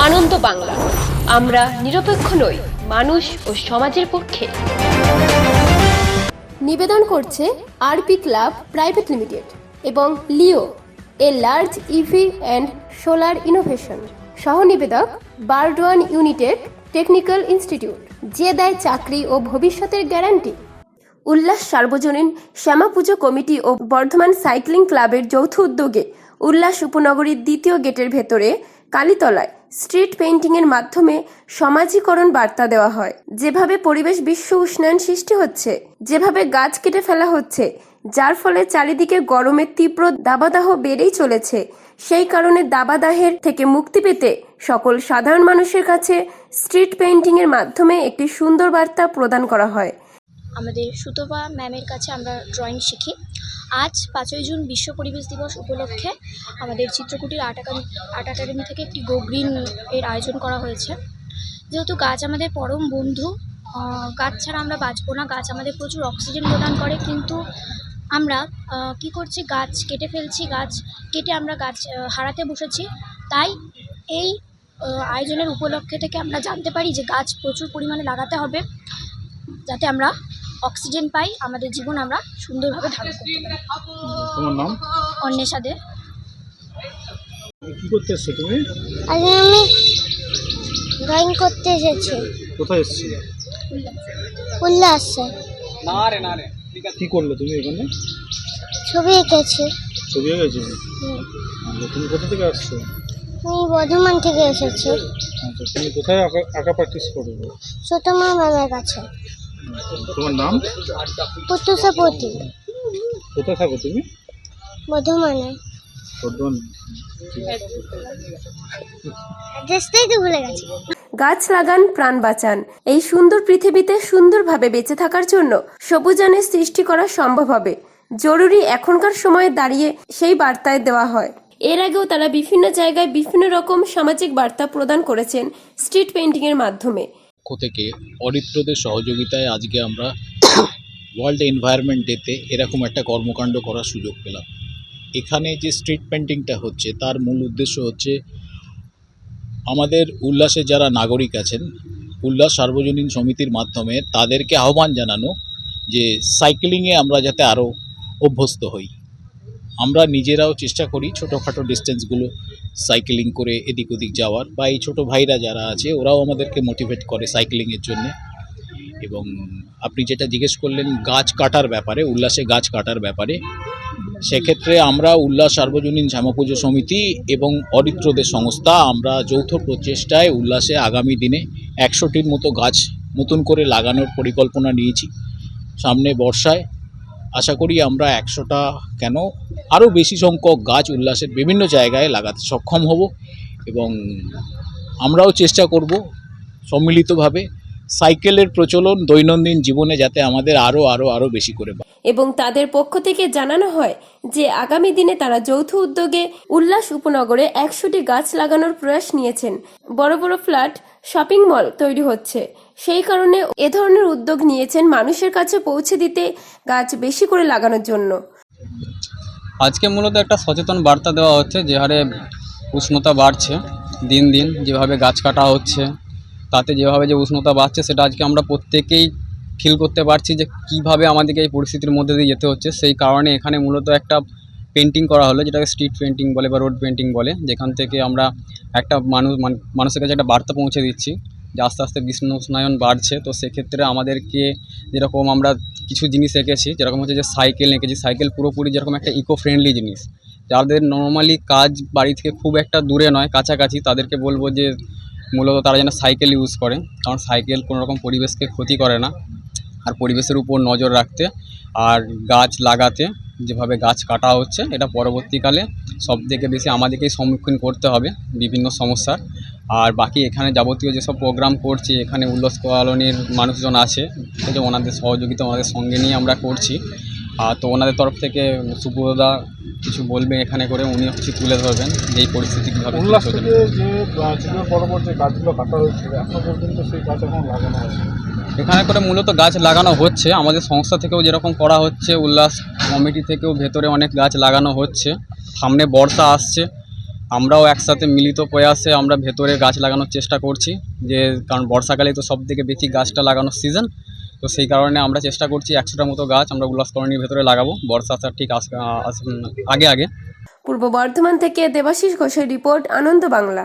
আনন্দ বাংলা। আমরা নিরপেক্ষ নই, মানুষ ও সমাজের পক্ষে। নিবেদন করছে আরপি ক্লাব প্রাইভেট লিমিটেড এবং Leo, a large EV and solar innovation. সহ নিবেদক বারডোয়ান ইউনিটেড টেকনিক্যাল ইনস্টিটিউট, যে দেয় চাকরি ও ভবিষ্যতের গ্যারান্টি। উল্লাস সার্বজনীন শ্যামা পুজো কমিটি ও বর্ধমান সাইক্লিং ক্লাবের যৌথ উদ্যোগে উল্লাস উপনগরীর দ্বিতীয় গেটের ভেতরে কালীতলায় স্ট্রিট পেইন্টিংয়ের মাধ্যমে সমাজীকরণ বার্তা দেওয়া হয়। যেভাবে পরিবেশ বিশ্ব উষ্ণায়ন সৃষ্টি হচ্ছে, যেভাবে গাছ কেটে ফেলা হচ্ছে, যার ফলে চারিদিকে গরমের তীব্র দাবাদাহ বেড়েই চলেছে, সেই কারণে দাবাদাহের থেকে মুক্তি পেতে সকল সাধারণ মানুষের কাছে স্ট্রিট পেইন্টিংয়ের মাধ্যমে একটি সুন্দর বার্তা প্রদান করা হয়। আমাদের সুতপা ম্যামের কাছে আমরা ড্রয়িং শিখি। আজ পাঁচই জুন বিশ্ব পরিবেশ দিবস উপলক্ষে আমাদের Chitrakutir art academy art academy থেকে একটি গো গ্রিন এর আয়োজন করা হয়েছে। যেহেতু গাছ আমাদের পরম বন্ধু গাছ ছাড়া আমরা বাঁচবো না, গাছ আমাদের প্রচুর অক্সিজেন প্রদান করে, কিন্তু আমরা কি করছি, গাছ কেটে ফেলছি, গাছ কেটে আমরা গাছ হারাতে বসেছি। তাই এই আয়োজনের উপলক্ষে থেকে আমরা জানতে পারি যে গাছ প্রচুর পরিমাণে লাগাতে হবে, যাতে আমরা অক্সিজেন পাই আমাদের জীবন আমরা সুন্দরভাবে ধারণ করতে পারি। তোমার নাম? অন্বেষা দে। কি করতে এসছো তুমি? আজ আমি ড্রয়িং করতে এসেছি। কোথায় এসেছিলে উল্লাসে। কি করলে তুমি এখানে? ছবি এঁকেছি। ছবি। আচ্ছা তুমি কোথা থেকে আসছো? আমি বর্ধমান থেকে এসেছি। আচ্ছা তুমি কোথায় আঁকা আঁকা প্র্যাকটিস করবে সুতমা ম্যামের কাছে। তোমার নাম? পুতুষাপতি কোথায় থাকো তুমি? ভুলে গেছি। গাছ লাগান প্রাণ বাঁচান। এই সুন্দর পৃথিবীতে সুন্দরভাবে বেঁচে থাকার জন্য সবুজানের সৃষ্টি করা সম্ভব হবে। জরুরি এখনকার সময়ে দাঁড়িয়ে সেই বার্তায় দেওয়া হয়। এর আগেও তারা বিভিন্ন জায়গায় বিভিন্ন রকম সামাজিক বার্তা প্রদান করেছেন স্ট্রিট পেইন্টিং এর মাধ্যমে। থেকে অরিত্রদের সহযোগিতায় আজকে আমরা ওয়ার্ল্ড এনভায়রনমেন্ট ডেতে এরকম একটা কর্মকাণ্ড করার সুযোগ পেলাম। এখানে যে স্ট্রিট পেন্টিংটা হচ্ছে, তার মূল উদ্দেশ্য হচ্ছে আমাদের উল্লাসে যারা নাগরিক আছেন, উল্লাস সার্বজনীন সমিতির মাধ্যমে তাদেরকে আহ্বান জানানো যে সাইকেলিংয়ে আমরা যাতে আরও অভ্যস্ত হই। আমরা নিজেরাও চেষ্টা করি ছোটোখাটো ডিস্টেন্সগুলো সাইকেলিং করে এদিক ওদিক যাওয়ার। বা এই ছোটো ভাইরা যারা আছে, ওরাও আমাদেরকে মোটিভেট করে সাইকেলিংয়ের জন্য। এবং আপনি যেটা জিজ্ঞেস করলেন, গাছ কাটার ব্যাপারে, উল্লাসে গাছ কাটার ব্যাপারে, সেক্ষেত্রে আমরা উল্লাস সার্বজনীন শ্যামাপুজো সমিতি এবং অরিত্রদের সংস্থা, আমরা যৌথ প্রচেষ্টায় উল্লাসে আগামী দিনে একশোটির মতো গাছ নতুন করে লাগানোর পরিকল্পনা নিয়েছি। সামনে বর্ষায় আশা করি আমরা একশোটা কেন আরও বেশি সংখ্যক গাছ উল্লাসের বিভিন্ন জায়গায় লাগাতে সক্ষম হব এবং আমরাও চেষ্টা করব সম্মিলিতভাবে সাইকেলের প্রচলন দৈনন্দিন জীবনে যাতে আমাদের আরও আরও আরও বেশি করে এবং তাদের পক্ষ থেকে জানানো হয় যে আগামী দিনে তারা যৌথ উদ্যোগে উল্লাস উপনগরে একশোটি গাছ লাগানোর প্রয়াস নিয়েছেন। বড় বড় ফ্ল্যাট শপিং মল তৈরি হচ্ছে। সেই কারণে এ ধরনের উদ্যোগ নিয়েছেন মানুষের কাছে পৌঁছে দিতে গাছ বেশি করে লাগানোর জন্য। আজকে মূলত একটা সচেতন বার্তা দেওয়া হচ্ছে যে হারে উষ্ণতা বাড়ছে দিন দিন যেভাবে গাছ কাটা হচ্ছে। তাতে যেভাবে যে উষ্ণতা বাড়ছে সেটা আজকে আমরা প্রত্যেকেই ফিল করতে পারছি যে কীভাবে আমাদেরকে এই পরিস্থিতির মধ্যে দিয়ে যেতে হচ্ছে। সেই কারণে এখানে মূলত একটা পেন্টিং করা হলো, যেটাকে স্ট্রিট পেন্টিং বলে বা রোড পেন্টিং বলে, যেখান থেকে আমরা একটা মানুষ মানুষের কাছে একটা বার্তা পৌঁছে দিচ্ছি যে আস্তে আস্তে বিষ্ণু উষ্ণায়ন বাড়ছে। তো সেক্ষেত্রে আমাদেরকে যেরকম আমরা কিছু জিনিস এঁকেছি, যেরকম হচ্ছে যে সাইকেল এঁকেছি সাইকেল পুরোপুরি যেরকম একটা ইকো ফ্রেন্ডলি জিনিস। যাদের নর্মালি কাজ বাড়ি থেকে খুব একটা দূরে নয়, কাছাকাছি, তাদেরকে বলব যে মূলত তারা যেন সাইকেল ইউজ করে, কারণ সাইকেল কোনো রকম পরিবেশকে ক্ষতি করে না। আর পরিবেশের উপর নজর রাখতে আর গাছ লাগাতে, যেভাবে গাছ কাটা হচ্ছে, এটা পরবর্তীকালে সব থেকে বেশি আমাদেরকেই সম্মুখীন করতে হবে বিভিন্ন সমস্যার। আর বাকি এখানে যাবতীয় যেসব প্রোগ্রাম করছি, এখানে উল্লাস কলোনির মানুষজন আছে ওনাদের সহযোগিতা ওনাদের সঙ্গে নিয়ে আমরা করছি। আর তো ওনাদের তরফ থেকে সুব্রতদা কিছু বলবেন এখানে করে উনি কিছু তুলে ধরবেন যে এই পরিস্থিতি কীভাবে যে পরপর যে গাছগুলো কাটা হয়েছে এখনও পর্যন্ত সেই গাছ এখন লাগানো এখানে করে মূলত গাছ লাগানো হচ্ছে আমাদের সংস্থা থেকেও যেরকম করা হচ্ছে উল্লাস কমিটি থেকেও ভেতরে অনেক গাছ লাগানো হচ্ছে সামনে বর্ষা আসছে আমরাও একসাথে মিলিত প্রয়াসে আমরা ভেতরে গাছ লাগানোর চেষ্টা করছি যে কারণ বর্ষাকালে তো সব থেকে বেশি গাছটা লাগানোর সিজন তো সেই কারণে আমরা চেষ্টা করছি একশোটার মতো গাছ আমরা উল্লাস কলোনির ভেতরে লাগাবো। বর্ষা আসার ঠিক আগে আগে। পূর্ব বর্ধমান থেকে দেবাশিস ঘোষের রিপোর্ট, আনন্দ বাংলা।